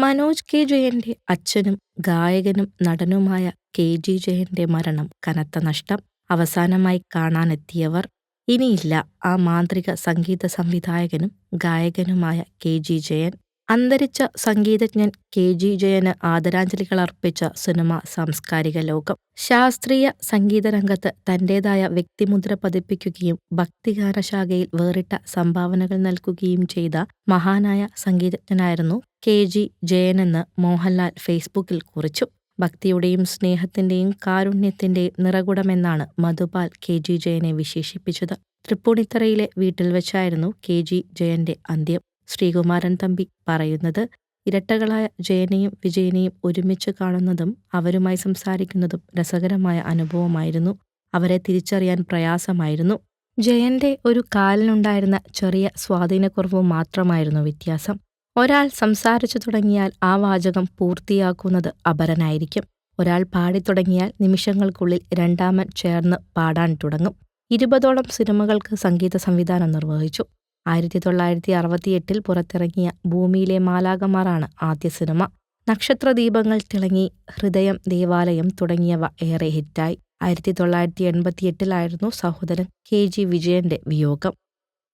Manoj K ജയന്റെ അച്ഛനും ഗായകനും നടനുമായ കെ ജി ജയന്റെ മരണം കനത്ത നഷ്ടം അവസാനമായി കാണാനെത്തിയവർ ഇനിയില്ല. ആ മാന്ത്രിക സംഗീത സംവിധായകനും ഗായകനുമായ കെ ജി ജയൻ അന്തരിച്ച സംഗീതജ്ഞൻ കെ ജി ജയന് ആദരാഞ്ജലികൾ അർപ്പിച്ച സിനിമ സാംസ്കാരിക ലോകം. ശാസ്ത്രീയ സംഗീതരംഗത്ത് തന്റേതായ വ്യക്തിമുദ്ര പതിപ്പിക്കുകയും ഭക്തിഗാനശാഖയിൽ വേറിട്ട സംഭാവനകൾ നൽകുകയും ചെയ്ത മഹാനായ സംഗീതജ്ഞനായിരുന്നു കെ. ജി. ജയനെന്ന് മോഹൻലാൽ ഫേസ്ബുക്കിൽ കുറിച്ചു. ഭക്തിയുടെയും സ്നേഹത്തിന്റെയും കാരുണ്യത്തിന്റെയും നിറകുടമെന്നാണ് മധുപാൽ കെ. ജി. ജയനെ വിശേഷിപ്പിച്ചത്. തൃപ്പൂണിത്തറയിലെ വീട്ടിൽ വെച്ചായിരുന്നു കെ. ജി. ജയന്റെ അന്ത്യം. ശ്രീകുമാരൻ തമ്പി പറയുന്നത് ഇരട്ടകളായ ജയനെയും വിജയനെയും ഒരുമിച്ച് കാണുന്നതും അവരുമായി സംസാരിക്കുന്നതും രസകരമായ അനുഭവമായിരുന്നു. അവരെ തിരിച്ചറിയാൻ പ്രയാസമായിരുന്നു. ജയന്റെ ഒരു കാലിനുണ്ടായിരുന്ന ചെറിയ സ്വാധീനക്കുറവ് മാത്രമായിരുന്നു വ്യത്യാസം. ഒരാൾ സംസാരിച്ചു തുടങ്ങിയാൽ ആ വാചകം പൂർത്തിയാക്കുന്നത് അപരനായിരിക്കും. ഒരാൾ പാടിത്തുടങ്ങിയാൽ നിമിഷങ്ങൾക്കുള്ളിൽ രണ്ടാമൻ ചേർന്ന് പാടാൻ തുടങ്ങും. ഇരുപതോളം സിനിമകൾക്ക് സംഗീത സംവിധാനം നിർവഹിച്ചു. ആയിരത്തി തൊള്ളായിരത്തി അറുപത്തിയെട്ടിൽ പുറത്തിറങ്ങിയ ഭൂമിയിലെ മാലാകമാറാണ് ആദ്യ സിനിമ. നക്ഷത്രദീപങ്ങൾ തിളങ്ങി ഹൃദയം ദേവാലയം തുടങ്ങിയവ ഏറെ ഹിറ്റായി. ആയിരത്തി തൊള്ളായിരത്തി എൺപത്തിയെട്ടിലായിരുന്നു സഹോദരൻ കെ ജി വിജയന്റെ വിയോഗം.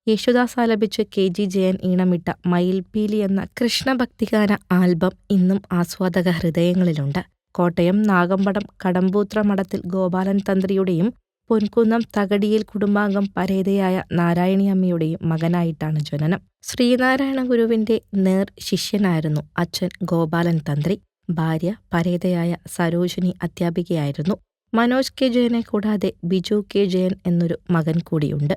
യേശുദാസ് ആലപിച്ച് കെ ജി ജയൻ ഈണമിട്ട മയിൽപീലി എന്ന കൃഷ്ണഭക്തിഗാന ആൽബം ഇന്നും ആസ്വാദക ഹൃദയങ്ങളിലുണ്ട്. കോട്ടയം നാഗമ്പടം കടമ്പൂത്ര മഠത്തിൽ ഗോപാലൻ തന്ത്രിയുടെയും പൊൻകുന്നം തകടിയിൽ കുടുംബാംഗം പരേതയായ നാരായണിയമ്മയുടെയും മകനായിട്ടാണ് ജനനം. ശ്രീനാരായണ ഗുരുവിന്റെ നേർ ശിഷ്യനായിരുന്നു അച്ഛൻ ഗോപാലൻ തന്ത്രി. ഭാര്യ പരേതയായ സരോജിനി അധ്യാപികയായിരുന്നു. മനോജ് കെ ജയനെ കൂടാതെ ബിജു കെ ജയൻ എന്നൊരു മകൻ കൂടിയുണ്ട്.